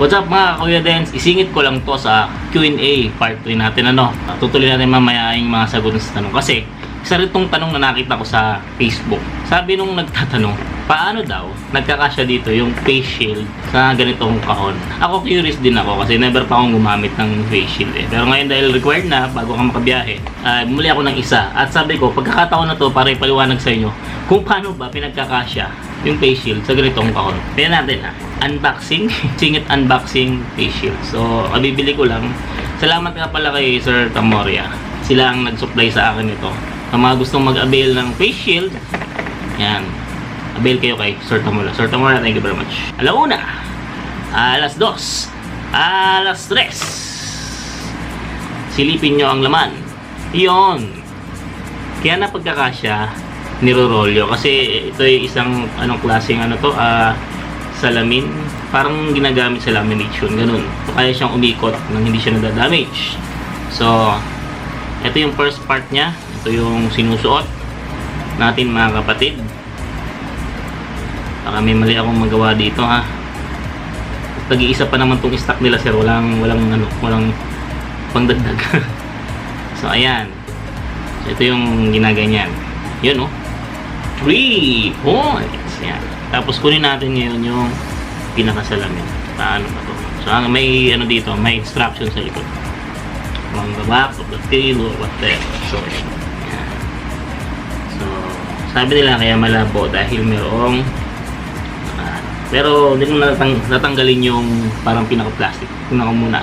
What's up mga Kuya Dens? Isingit ko lang to sa Q&A part 3 natin ano. Tutuloy natin mamaya yung mga sagot sa tanong kasi isa rin tong tanong na nakita ko sa Facebook. Sabi nung nagtatanong, paano daw nagkakasya dito yung face shield sa ganitong kahon? Ako curious din ako kasi never pa akong gumamit ng face shield eh. Pero ngayon dahil required na bago ka makabiyahe, uh, bumuli ako ng isa. At sabi ko, pagkakataon na to para ipaliwanag sa inyo kung paano ba pinagkakasya yung face shield sa ganitong kahon. Tingnan natin ha. Unboxing. Singit unboxing face shield. So, abibili ko lang. Salamat nga pala kay Sir Tamoria. Sila ang nag-supply sa akin ito. Ang mga gustong mag-avail ng face shield, yan. Avail kayo kay Sir Tamoria. Sir Tamoria, thank you very much. Alauna. Alas dos. Alas tres. Silipin nyo ang laman. Iyon. Kaya na pagkakasya, nirorolyo. Kasi ito ay isang anong klaseng ano to ah salamin. Parang ginagamit sa lamination ganun. So, kaya siyang umikot nang hindi siya nadadamage. So ito yung first part niya. Ito yung sinusuot natin mga kapatid. Baka may mali akong magawa dito ha. Tag-iisa pa naman tong stock nila sir. Walang walang ano walang pangdagdag. So ayan. So, ito yung ginaganyan. Yun oh 3 points. Yan. Tapos kunin natin ngayon yung pinakasalamin. Paano ba to? So, ang may ano dito, may instruction sa likod. From the back of the tail or whatever. So, yan. So, sabi nila kaya malabo dahil merong ah, pero hindi mo natang, natanggalin yung parang pinaka-plastic. Tingnan ko muna.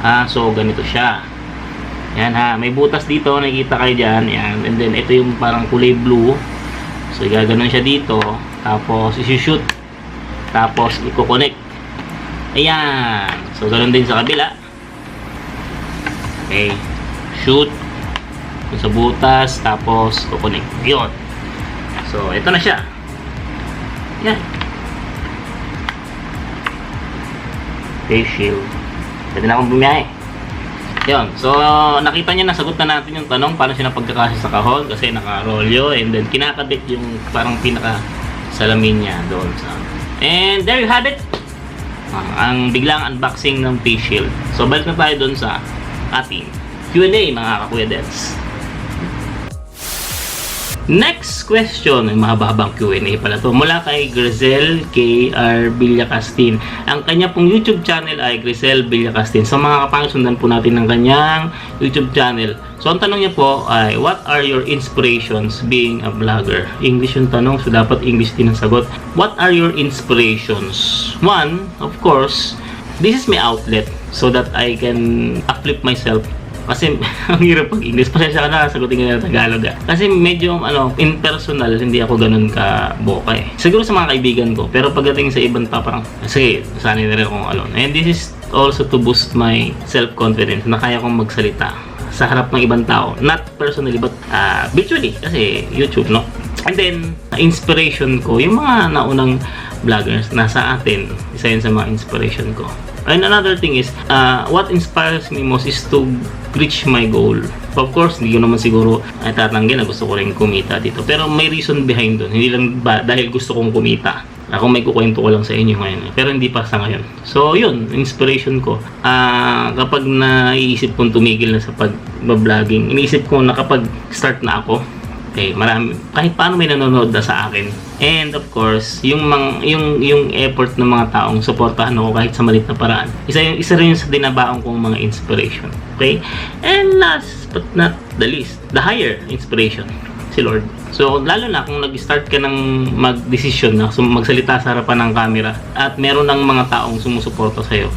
Ah, so ganito siya. Yan ha, may butas dito, nakikita kayo dyan. Yan. And then, ito yung parang kulay blue. So, gaganon siya dito. Tapos, isushoot. Tapos, i-connect. Ayan. So, ganun din sa kabila. Okay. Shoot. Sa butas. Tapos, kukonek. Yun. So, ito na siya. Yan. Face shield. Pwede na akong bumiyahe. Yun. So, nakita niyo na, sagot na natin yung tanong paano siya napagkakasya sa kahon kasi naka-rolyo and then kinakabit yung parang pinaka salamin niya doon sa And there you have it. Ah, ang biglang unboxing ng face shield. So, balik na tayo doon sa ating Q&A mga kakuya. Next question, ay mahababang Q&A pala to. Mula kay Grizel K.R. Villacastin. Ang kanya pong YouTube channel ay Grizel Villacastin. So mga kapangit, sundan po natin ng kanyang YouTube channel. So ang tanong niya po ay, what are your inspirations being a vlogger? English yung tanong, so dapat English din ang sagot. What are your inspirations? One, of course, this is my outlet so that I can uplift myself kasi ang hirap pag English. Pasensya ka na, sagutin ka na Tagalog ah. Kasi medyo, ano, in personal, hindi ako ganun ka boka eh. Siguro sa mga kaibigan ko. Pero pagdating sa ibang pa, parang, sige, sanay na rin akong alone. And this is also to boost my self-confidence na kaya kong magsalita sa harap ng ibang tao. Not personally, but uh, virtually. Kasi YouTube, no? And then, inspiration ko, yung mga naunang vloggers nasa atin, isa yun sa mga inspiration ko. And another thing is, uh, what inspires me most is to reach my goal. Of course, hindi ko naman siguro ay tatanggi na gusto ko rin kumita dito. Pero may reason behind doon. Hindi lang ba dahil gusto kong kumita. Ako may kukwento ko lang sa inyo ngayon. eh. Pero hindi pa sa ngayon. So, yun. Inspiration ko. Ah, kapag naiisip kong tumigil na sa pag-vlogging, iniisip ko na kapag start na ako, Okay, marami kahit paano may nanonood na sa akin. And of course, yung mang, yung yung effort ng mga taong suportahan ako kahit sa maliit na paraan. Isa yung isa rin yung sa dinabaon kong mga inspiration. Okay? And last but not the least, the higher inspiration si Lord. So, lalo na kung nag-start ka ng mag-desisyon na magsalita sa harapan ng camera at meron ng mga taong sumusuporta sa'yo.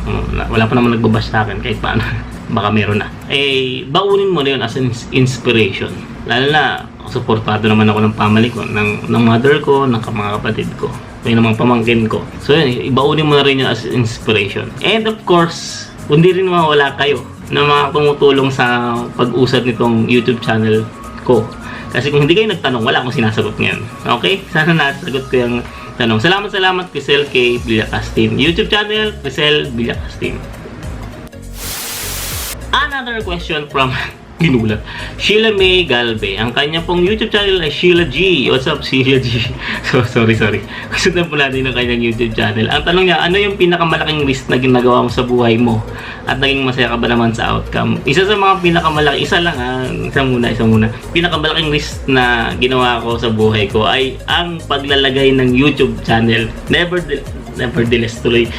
Wala pa naman nagbabash sa akin kahit paano. Baka meron na. Eh, baunin mo na yun as an ins- inspiration. Lalo na, suportado naman ako ng family ko, ng, ng mother ko, ng mga kapatid ko, may namang pamangkin ko. So yun, ibaunin mo na rin yun as inspiration. And of course, hindi rin mawala kayo na mga tumutulong sa pag-usad nitong YouTube channel ko. Kasi kung hindi kayo nagtanong, wala akong sinasagot ngayon. Okay? Sana nasagot ko yung tanong. Salamat, salamat, Crisel K. Villacastin. YouTube channel, Crisel Villacastin. Another question from ginulat. Sheila May Galve. Ang kanya pong YouTube channel ay Sheila G. What's up, Sheila G? So, sorry, sorry. Kasundan po natin ang kanyang YouTube channel. Ang tanong niya, ano yung pinakamalaking risk na ginagawa mo sa buhay mo? At naging masaya ka ba naman sa outcome? Isa sa mga pinakamalaki, isa lang ha, isa muna, isa muna. Pinakamalaking risk na ginawa ko sa buhay ko ay ang paglalagay ng YouTube channel. Never, nevertheless tuloy.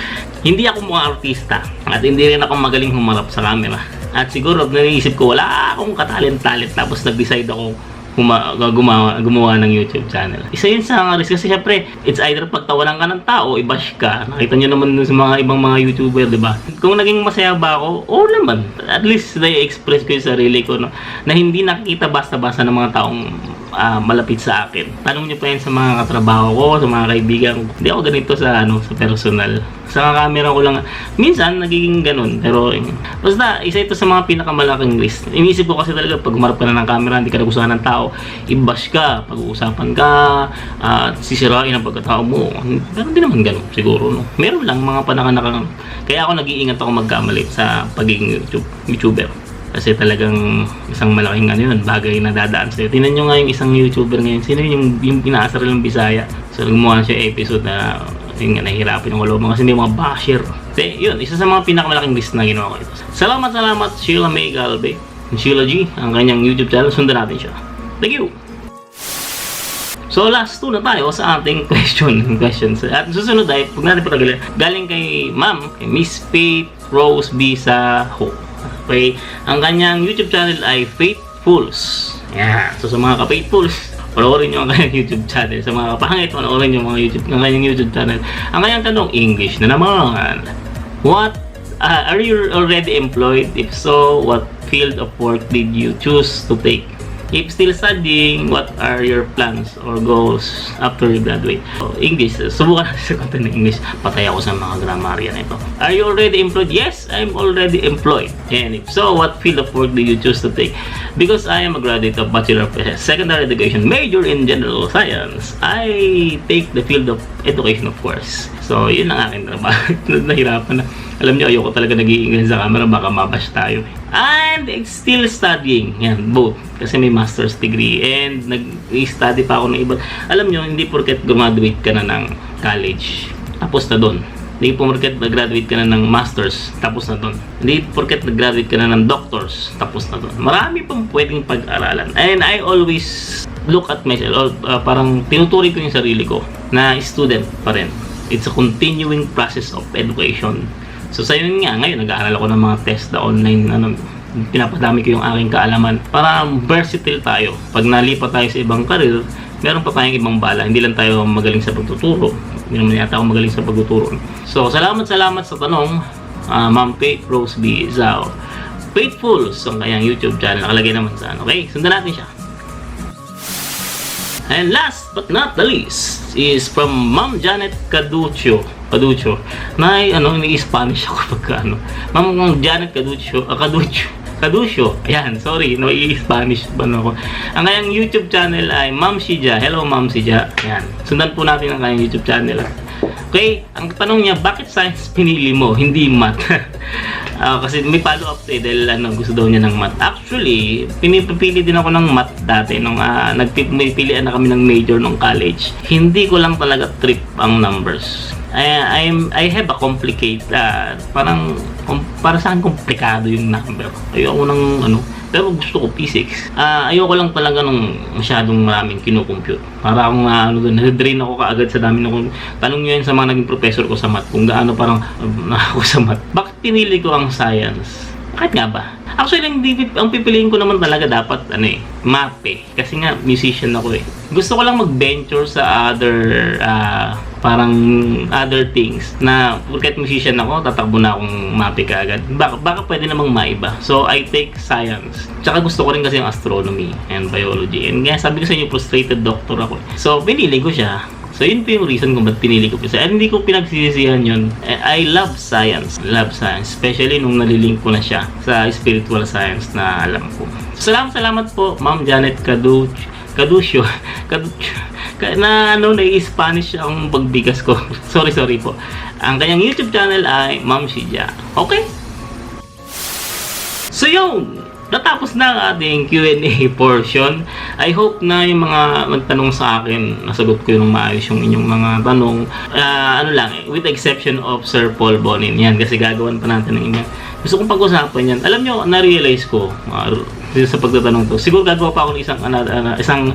Hindi ako mga artista at hindi rin ako magaling humarap sa camera. At siguro naniisip ko wala akong katalent-talent tapos nag-decide ako huma, gumawa, gumawa ng YouTube channel. Isa yun sa mga risk kasi syempre it's either pagtawanan ka ng tao, i-bash ka. Nakita nyo naman sa mga ibang mga YouTuber, di ba? Kung naging masaya ba ako, oo naman. At least na-express ko yung sarili ko no, na hindi nakikita basta-basta ng mga taong ah, malapit sa akin. Tanong niyo pa yan sa mga katrabaho ko, sa mga kaibigan. Hindi ako ganito sa ano, sa personal. Sa camera ko lang. Minsan nagiging ganun, pero basta isa ito sa mga pinakamalaking risk. Inisip ko kasi talaga pag umarap ka na ng camera, hindi ka nagustuhan ng tao, i-bash ka, pag-uusapan ka, at sisirain ang pagkatao mo. Pero hindi naman ganun siguro, no. Meron lang mga panahon na kaya ako nag-iingat ako magkamali sa pagiging YouTube, YouTuber. Kasi talagang isang malaking ano yun, bagay na dadaan sa'yo. Tingnan nyo nga yung isang YouTuber ngayon. Sino yung, yung inaasar ng Bisaya? So, gumawa siya episode na yung nga, nahihirapan yung walo mga kasi may mga basher. Kasi, yun, isa sa mga pinakamalaking list na ginawa ko ito. Salamat, salamat, Sheila May Galve. Sheila G, ang kanyang YouTube channel. Sundan natin siya. Thank you! So last two na tayo sa ating question questions. At susunod ay, pag natin patagalin, galing kay ma'am, kay Miss Faith Rose Bisa Ho. Okay, ang kanyang YouTube channel ay Faithfuls. Yeah. So sa mga ka-Faithfuls, panoorin nyo ang kanyang YouTube channel. Sa mga kapangit, panoorin nyo mga YouTube, ang kanyang YouTube channel. Ang kanyang tanong, English na naman. What uh, are you already employed? If so, what field of work did you choose to take? If still studying, what are your plans or goals after you graduate? So, English. Subukan natin sa ng English. Patay ako sa mga grammarian ito. Are you already employed? Yes, I'm already employed. And if so, what field of work do you choose to take? Because I am a graduate of Bachelor of Secondary Education, major in General Science, I take the field of education, of course. So, yun ang akin trabaho. Nahirapan na. Alam niyo, ayoko talaga nag-i-English sa camera, baka mabash tayo. And still studying. Yan, both. Kasi may master's degree. And nag-study pa ako ng iba. Alam niyo, hindi porket graduate ka na ng college. Tapos na doon. Hindi porket nag-graduate ka na ng masters. Tapos na doon. Hindi porket nag-graduate ka na ng doctors. Tapos na doon. Marami pang pwedeng pag-aralan. And I always look at myself. Uh, parang tinuturi ko yung sarili ko na student pa rin. It's a continuing process of education. So sa yun nga, ngayon nag-aaral ako ng mga test na online, ano, pinapadami ko yung aking kaalaman para versatile tayo. Pag nalipat tayo sa ibang career, meron pa tayong ibang bala. Hindi lang tayo magaling sa pagtuturo. Hindi naman yata ako magaling sa pagtuturo. So salamat salamat sa tanong, uh, Ma'am Kate Rose B. Zhao. Faithful sa kanyang YouTube channel. Nakalagay naman sa ano. Okay, sundan natin siya. And last but not the least is from Ma'am Janet Caducho. Caducho. Na ano, ni-Spanish ako pagka ano. Ma'am Janet Caducho, uh, Caducho. Caducho. Ayan, sorry, no, i-Spanish ba ako. Ang kanyang YouTube channel ay Ma'am Sija. Hello, Ma'am Sija. Ayan. Sundan po natin ang kanyang YouTube channel. Okay, ang tanong niya, bakit science pinili mo, hindi math? Ah, kasi may follow-up eh, dahil ano, gusto daw niya ng math. Actually, pinipili din ako ng math dati nung uh, nagpipilian na kami ng major nung college. Hindi ko lang talaga trip ang numbers. I, I'm, I have a complicated, uh, parang, um, para sa akin komplikado yung number. Ayoko ng ano, pero gusto ko physics. Ah, ayoko lang talaga nung masyadong maraming kinukompute. Para akong uh, ano na-drain ako kaagad sa dami ng tanong niyo yan sa mga naging professor ko sa math kung gaano parang uh, ako sa math. Bakit pinili ko ang science? Bakit nga ba? Actually, ang, ang pipiliin ko naman talaga dapat ano eh, math eh. Kasi nga, musician ako eh. Gusto ko lang mag-venture sa other, uh, parang other things na porket musician ako, tatakbo na akong mape ka agad. Baka, baka pwede namang maiba. So, I take science. Tsaka gusto ko rin kasi yung astronomy and biology. And nga, sabi ko sa inyo, frustrated doctor ako. eh. So, pinili ko siya. So, yun po yung reason kung ba't pinili ko. And hindi ko pinagsisisihan yun. I love science. Love science. Especially nung nalilink ko na siya sa spiritual science na alam ko. Salamat, salamat po, Ma'am Janet Caduch. Caducio. Caducio. Na ano, nai-Spanish ang pagbigas ko. sorry, sorry po. Ang kanyang YouTube channel ay Ma'am Shija. Okay? So yun, natapos na ang ating Q&A portion. I hope na yung mga nagtanong sa akin, nasagot ko yung maayos yung inyong mga tanong. Ah, ano lang, with exception of Sir Paul Bonin. Yan, kasi gagawan pa natin ng email. Gusto kong pag-usapan yan. Alam nyo, na-realize ko, uh, sa pagtatanong to, siguro gagawa pa ako ng isang, ano, ano, isang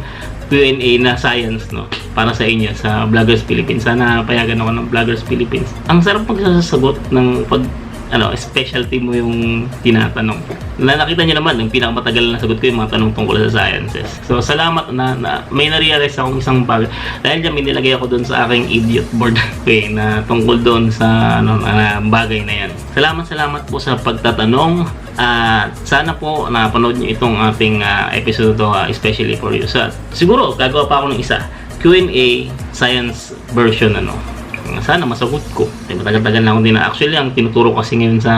Q&A na science no para sa inyo sa Vloggers Philippines. Sana payagan ako ng Vloggers Philippines. Ang sarap pagsasagot ng pag ano, specialty mo yung tinatanong. Na nakita niyo naman, yung pinakamatagal na sagot ko yung mga tanong tungkol sa sciences. So, salamat na, na may na-realize akong isang bagay. Dahil dyan, may nilagay ako doon sa aking idiot board ko eh, na tungkol doon sa ano, na bagay na yan. Salamat, salamat po sa pagtatanong. At sana po napanood niyo itong ating ah, episode to, ah, especially for you. Sa, siguro, gagawa pa ako ng isa. Q&A science version ano sana masagot ko. Eh, matagal-tagal na ako din. Actually, ang tinuturo kasi ngayon sa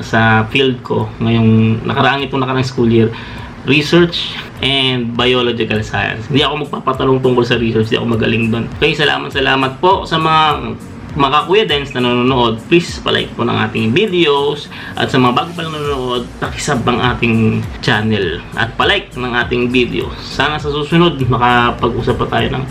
sa field ko, ngayong nakaraang itong nakaraang school year, research and biological science. Hindi ako magpapatanong tungkol sa research, hindi ako magaling doon. Okay, salamat, salamat po sa mga mga kuya dance na nanonood, please palike po ng ating videos at sa mga bago pa nanonood, pakisub ang ating channel at palike ng ating video. Sana sa susunod makapag-usap pa tayo ng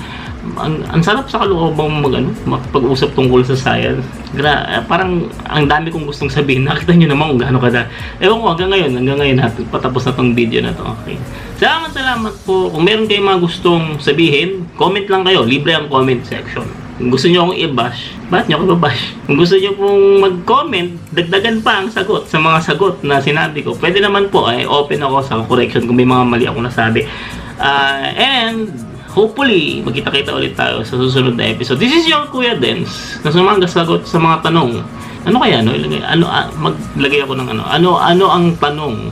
ang, ang sarap sa kaloobang mag ano, makapag-usap tungkol sa science. Gra, eh, parang ang dami kong gustong sabihin. Nakita niyo naman kung gaano kada. Ewan ko hanggang ngayon, hanggang ngayon natin patapos na tong video na to. Okay. Salamat, salamat po. Kung meron kayong mga gustong sabihin, comment lang kayo. Libre ang comment section. Kung gusto niyo akong i-bash, bakit niyo ako i-bash? Kung gusto niyo pong mag-comment, dagdagan pa ang sagot sa mga sagot na sinabi ko. Pwede naman po, ay open ako sa correction kung may mga mali ako nasabi. Ah, and hopefully, magkita-kita ulit tayo sa susunod na episode. This is your Kuya Dens, na sumangga sagot sa mga tanong. Ano kaya, no? Ilagay, ano, ah, maglagay ako ng ano, ano, ano ang tanong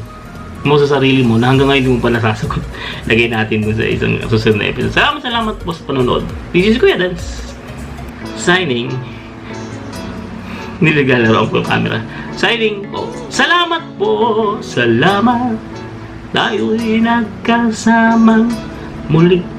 mo sa sarili mo na hanggang ngayon hindi mo pa nasasagot. Lagay natin dun sa isang susunod na episode. Salamat, salamat po sa panonood. This is Kuya Dens. Signing. Niligalaro ko ang camera. Signing po. Salamat po. Salamat. Tayo'y nagkasama muli.